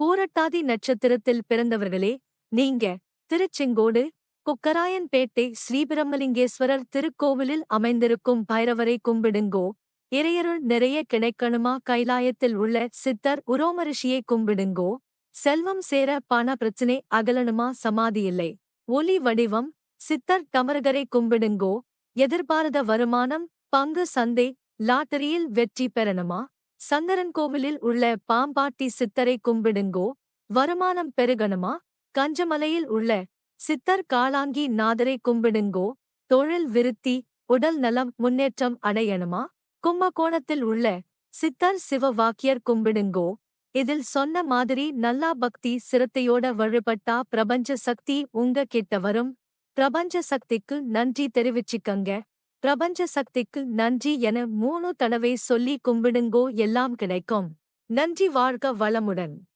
பூரட்டாதி நட்சத்திரத்தில் பிறந்தவர்களே நீங்க திருச்செங்கோடு குக்கராயன்பேட்டை ஸ்ரீபிரமலிங்கேஸ்வரர் திருக்கோவிலில் அமைந்திருக்கும் பைரவரை கும்பிடுங்கோ. இறையருள் நிறைய கிடைக்கணுமா? கைலாயத்தில் உள்ள சித்தர் உரோமரிஷியை கும்பிடுங்கோ. செல்வம் சேர பண பிரச்சினை அகலணுமா? சமாதி இல்லை ஒலி வடிவம் சித்தர் கமரகரை கும்பிடுங்கோ. எதிர்பாரத வருமானம் பங்கு சந்தை லாட்டரியில் வெற்றி பெறணுமா? சங்கரன் கோவிலில் உள்ள பாம்பாட்டி சித்தரை கும்பிடுங்கோ. வருமானம் பெருகணுமா? கஞ்சமலையில் உள்ள சித்தர் காளாங்கி நாதரை கும்பிடுங்கோ. தொழில் விருத்தி உடல் நலம் முன்னேற்றம் அடையணுமா? கும்பகோணத்தில் உள்ள சித்தர் சிவ வாக்கியர் கும்பிடுங்கோ. இதில் சொன்ன மாதிரி நல்லா பக்தி சிரத்தையோட வழிபட்டா பிரபஞ்ச சக்தி உங்க கிட்ட வரும். பிரபஞ்ச சக்திக்கு நன்றி தெரிவிச்சுக்கங்க. பிரபஞ்ச சக்திக்கு நன்றி என மூணு தடவை சொல்லி கும்பிடுங்கோ எல்லாம் கிடைக்கும். நன்றி வாழ்க வளமுடன்.